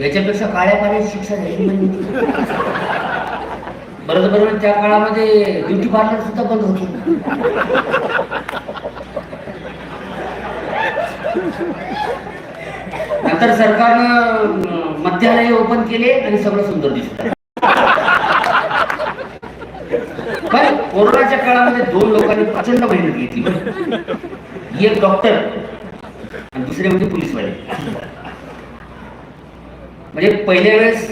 याच्यापेक्षा काळ्या पाण्याची शिक्षा झाली म्हणजे बरोबर बरोबर त्या काळामध्ये ब्युटी पार्लर सुद्धा बंद होते. नंतर सरकारनं मध्यालय ओपन केले आणि सगळं सुंदर दिसत पण कोरोनाच्या काळामध्ये दोन लोकांनी प्रचंड मेहनत घेतली. एक डॉक्टर आणि दुसरे म्हणजे पोलीसवाले. म्हणजे पहिल्या वेळेस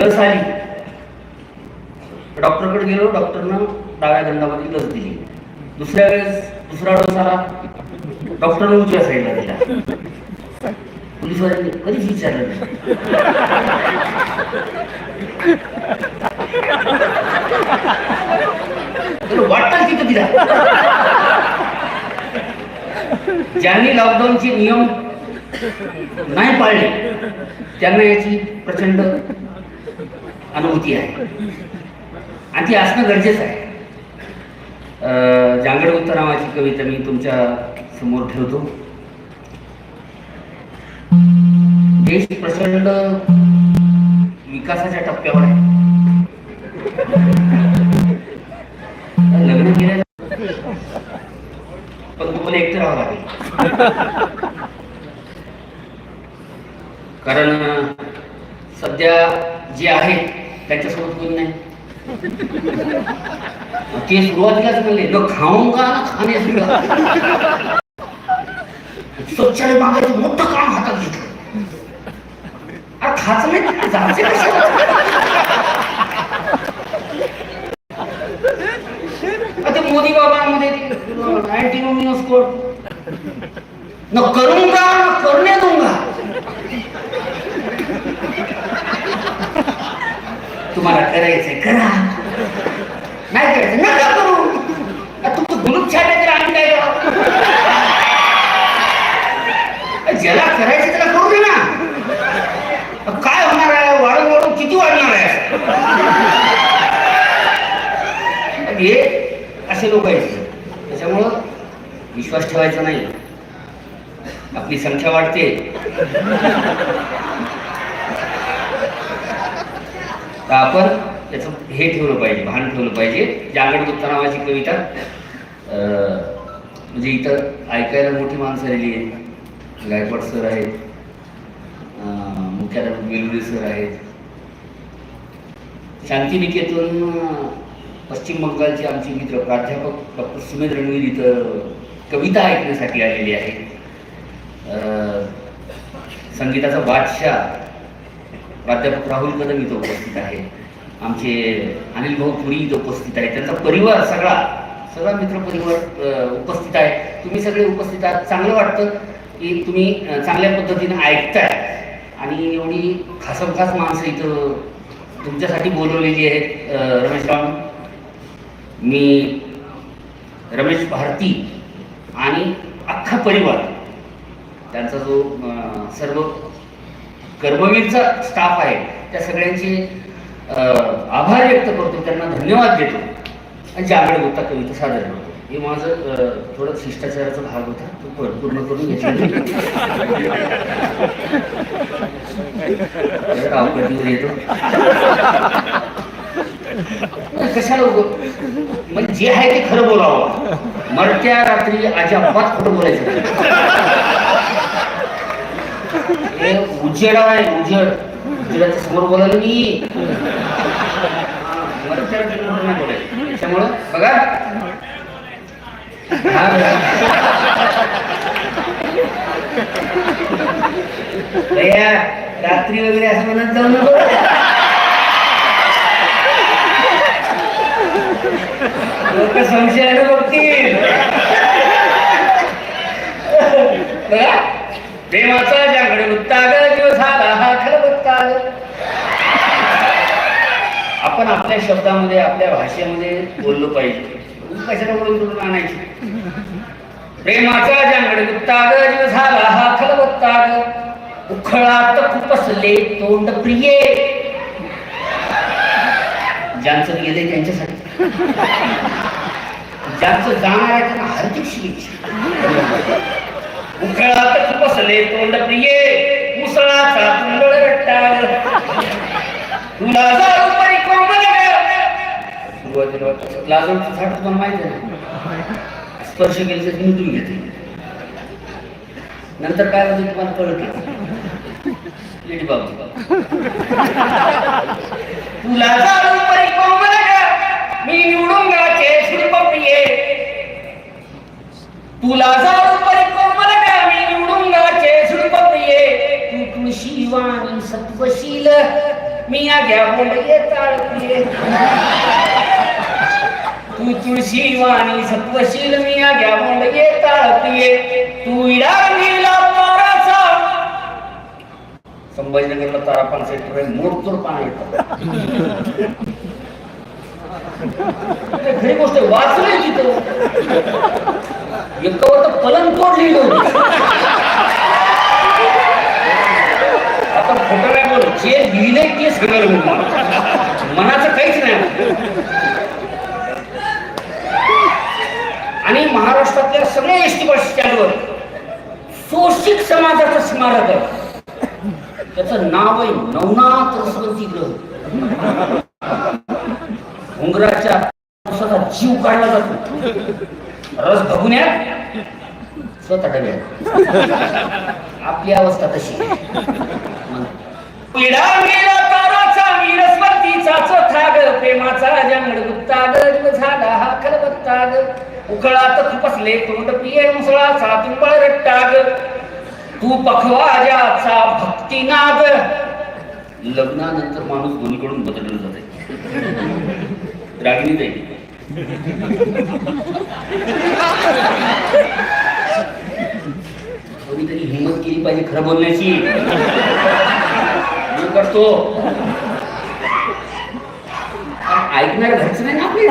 लस आली. डॉक्टरकडे गेलो डॉक्टरनं डाव्या दंडामध्ये लस दिली. दुसऱ्या वेळेस दुसरा डोस आला. डॉक्टरनं उजव्या साईडला दिला. पोलीसवाल्यांनी कधीच विचारलं नाही. तर तिथं दिला. ज्यांनी लॉकडाऊनचे नियम नाही पाळले त्यांना याची प्रचंड अनुभूती आहे. आणि ती असणं गरजेचं आहे. जांगड उत्तर नावाची कविता मी तुमच्यासमोर ठेवतो. देश प्रचंड विकासाच्या टप्प्यावर आहे. लग्न केलं पण तुम्हाला एकटं राहावं लागेल. कारण सध्या जे आहे त्यांच्यासोबत कोण नाही. ते सुरुवातीलाच म्हणले न खाऊंगा ना खाणे स्वच्छालय मागायचं मोठं काम हातात घेतलं. अरे खाच नाही तर जायचं कशाला? आता ते मोदी बाबांमध्ये नाईन्टीन कोड न करूंगा न करणे दूंगा तुम्हाला करायचंय करा. नाही करायचं नका करू. तुमचं गुलूप छाट आहे तर आम्ही काय ज्याला करायचं त्याला करू दे ना. काय होणार आहे? वाढून वाढून किती वाढणार आहे? हे असे लोक आहेत. त्याच्यामुळं विश्वास ठेवायचा नाही. आपली संख्या वाढते. तर आपण त्याचं हे ठेवलं पाहिजे भान ठेवलं पाहिजे. जागड गुप्ता नावाची कविता अं, म्हणजे इथं ऐकायला मोठी माणसं आलेली आहेत. गायकवाड सर आहेत. अं, मुख्याध्यापक सर आहेत. शांतिनिकेतन पश्चिम बंगालचे आमचे मित्र प्राध्यापक डॉक्टर सुमेध रणवीर इथं कविता ऐकण्यासाठी आलेली आहे संगीताचा बादशाह प्राध्यापक राहुल कदम इथं उपस्थित आहे आमचे अनिल भाऊ पुरी इथं उपस्थित आहे त्यांचा परिवार सगळा सगळा मित्र परिवार उपस्थित आहे. तुम्ही सगळे उपस्थित आहात. चांगलं वाटतं की तुम्ही चांगल्या पद्धतीने ऐकताय. आणि एवढी खासमखास माणसं इथं तुमच्यासाठी बोलवलेली आहेत. रमेश राम मी रमेश भारती आणि अख्खा परिवार त्यांचा जो सर्व कर्मवीरचा स्टाफ आहे. त्या सगळ्यांचे आभार व्यक्त करतो. त्यांना धन्यवाद देतो. आणि जागरण होता कविता सादर करतो. हे माझं थोडं शिष्टाचाराचा भाग होता. तो पूर्ण पूर्ण करून घेतला. येतो. कशाला म्हणजे जे आहे ते खरं बोलावं. मरत्या रात्री अजिबात खोटं बोलायचं. उजेड आहे उजेड उजेडाच्या समोर बोलाल मी. मरत्या बघा. भैया, रात्री वगैरे असं म्हणत जाऊ नको. लोक संशयाने बघतील. बघा. प्रेमाचा जागड उत्ताग हा खरं उत्ताग आपण आपल्या शब्दामध्ये आपल्या भाषेमध्ये बोललो पाहिजे. कशाला बोलून बोलून आणायची? प्रेमाचा जांगड गुप्ताग जीव झाला हा खरं उत्ताग उखळात खुपसले तोंड प्रिये. ज्यांचं गेले त्यांच्यासाठी. ज्यांचं जाणार आहे त्यांना हार्दिक शुभेच्छा. उखळात खुपसले तोंड प्रिये मुसळाचा तुंडळ रट्टा लाजाळू परी कोमल सुरुवातीला झाड तुम्हाला माहिती आहे स्पर्श केलं तर मिटून घेते नंतर काय होतं तुम्हाला कळत लेडी बाबू तुला जाणून परी कोमल मी निवडून गाचे शिल्पप्रिये तुला जाणून परी कोमल मी निवडून गाचे शिल्पप्रिये तू तुळशीवाणी सत्वशील. मी आग्या बोंडये ताळप्रिये तू तुळशीवाणी सत्वशील मी आग्या बोंडये ताळप्रिये तू इडांगीला ताराचा संभाजीनगरला तारा पान सेक्टर मोडतोड पान येतं खरी गोष्ट आहे, तिथं. एकावर तर पलंग तोड लिहिलं होतं. आता खोटं काय बोल जे लिहिले ते सांगायला मनाचं काहीच नाही आणि महाराष्ट्रातल्या सगळ्या एस टी बस स्टँडवर शोषित समाजाचं स्मारक आहे. त्याचं नाव आहे नवनाथ रसवंती ग्रह. उंगराच्या जीव काढला जातो. रस भगुण्यात स्वतः आपली अवस्था तशी. पिढा गेला ताराचा वीरस्वतीचा चोथा ग प्रेमाचा जंगड गुप्ता ग झाला हा खलबत्ता ग. उकळात खुपसले तोंड पिये मुसळाचा पिंपळ रट्टा ग. तू पखवाजाचा भक्तिनाद लग्नानंतर माणूस दोन्हीकडून बदललं जाते. रागिणी जाईल कोणीतरी हिंमत केली पाहिजे खरं बोलण्याची? मी करतो. ऐकणार घरचं नाही ना आपली?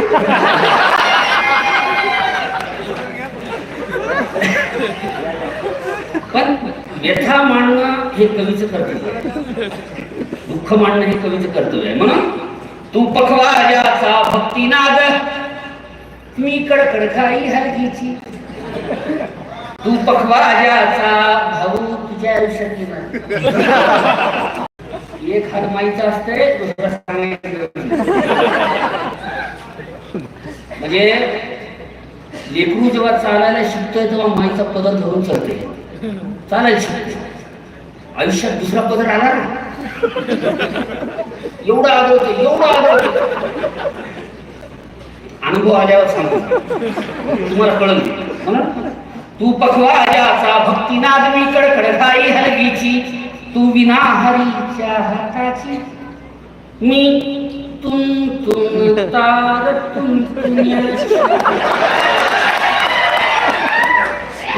पण व्यथा मांडणं हे कवीचं कर्तव्य दुःख मांडणं हे कवीचं कर्तव्य आहे. म्हणून तू पखवाजाचा भक्ती नाद. मी कडकड खाई हलकीची. तू पखवाजाचा भाऊ तुझ्या आयुष्यात येणार. एक हात माईचा असते दुसरा सांगायचं म्हणजे लेकरू जेव्हा चालायला शिकतोय तेव्हा माईचा पदर धरून चालते चालायला शिकते आयुष्यात दुसरा पदर आला ना एवढा आदळतो एवढा आदळतो अनुभव आल्यावर सांगतो तुम्हाला कळलं. म्हणून तू पखवाजाचा भक्तिनाद मी कडकड खाई हलगीची. तू विना हरीच्या हाताची. मी तुम तुम तार तुम तू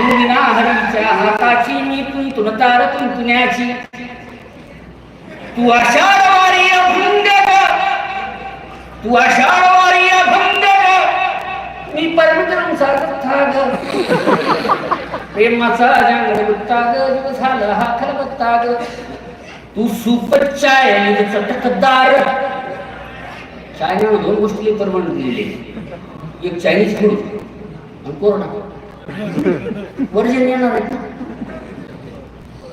विना हरीच्या हाताची मी तुम तुम तार तुम तुण्याची तू आषाढ वारी अभंग तू आषाढ वारी अभंग मी परमक्रम सारखा ग प्रेमाचा जंगल गुप्ता ग दिवस झालं हा खलबत्ता ग तू सुपच्चाय म्हणजे चटकदार चायना दोन गोष्टी परमाणू दिलेले एक चायनीज फूड आणि कोरोना. वर्जन येणार आहे.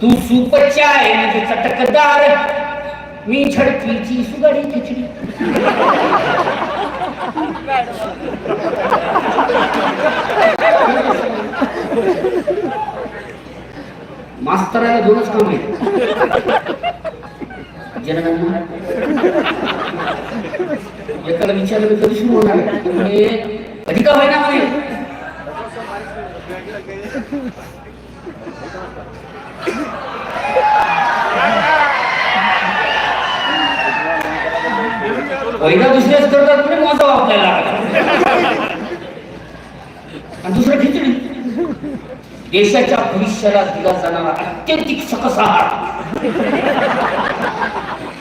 तू सुपच्चाय म्हणजे चटकदार मी झडपीची सुगडी खिचडी. मास्तराला दोनच काम आहे जनगण महाराज एकाला विचारलं मी कधी सुरू होणार आहे? म्हणे कधी का होईना म्हणे. पहिला दुसऱ्याच करतात म्हणजे मोजावं आपल्याला आणि दुसरं खिचडी देशाच्या भविष्याला दिला जाणारा अत्यंतिक सकस आहार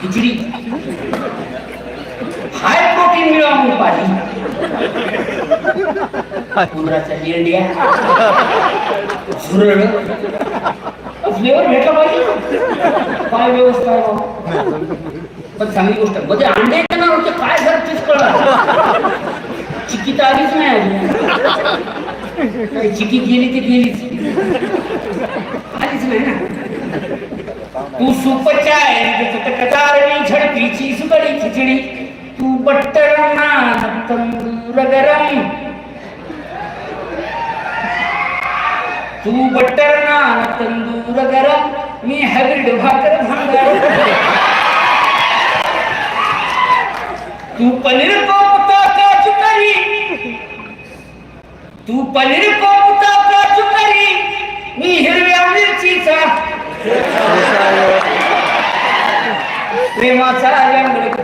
खिचडी. हाय प्रोटीन मिळावून पाहिजे. उंदराच्या लेंड्या. झुरळ. फ्लेवर भेटला पाहिजे. काय व्यवस्था आहे पण चांगली गोष्टमध्ये अंडे येणार होते काय झालं तेच कळलं चिकी आलीच नाही चिकी गेली ते गेलीच आलीच नाही ना. तू सुपचाय झडपीची सुगडी खिचडी. तू बट्टर गरम तू बट्टर ना तंदूर गरम मी हॅब्रिड भाकर भांगर. तू पनीर को तू पनीर कोफ्ता काजू करी मी हिरव्या मिरचीचा प्रेमाचा रंग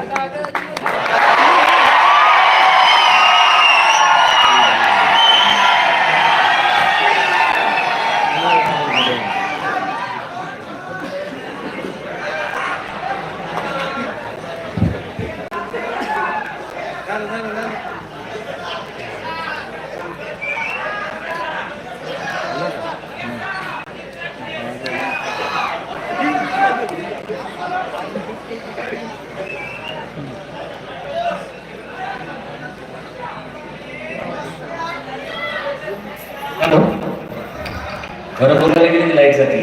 no खरं बोलायला गेली की लाइट जाते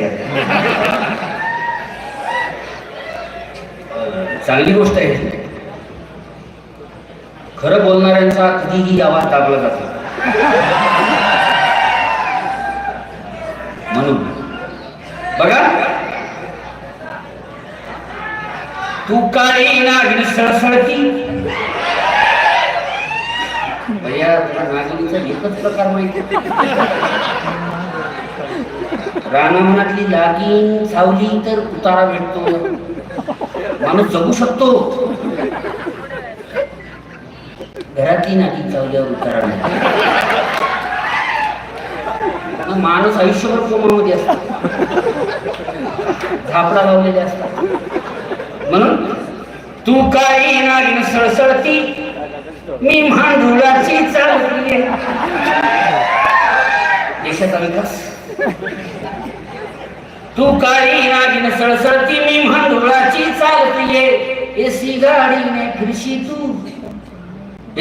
चांगली गोष्ट आहे खरं बोलणाऱ्यांचा कधीही आवाज दाबला जातो. म्हणून. बघा. तू काळी नागिन सळसळती? भैया तुला नागिनीचा एकच प्रकार माहिती रानामनातली लागीन सावली तर उतारा भेटतो. माणूस जगू शकतो. घरातली नागिन चावल्यावर उतारा भेटतो माणूस आयुष्यभर कोमामध्ये असतो. झापडा लावलेले असतात. म्हणून तू काही नागीन सळसळती मी मांडुळाची चालली देशाचा विकास. तू काळी नागिन सळसळती मी मांडुळाची चालतीये एसी गाडीने फिरशी तू.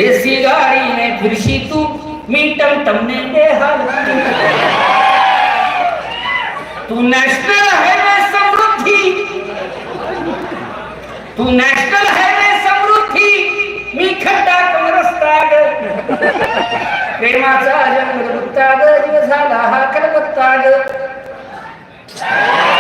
एसी गाडीने फिरशी तू. मी टमटमने बेहाल. तू नॅशनल हायवे समृद्धी. तू नॅशनल हायवे समृद्धी. मी खड्डा कम रस्ता ग प्रेमाचा जन्म गुप्ता ग जीव झाला हा कलबत्ता ग Yes.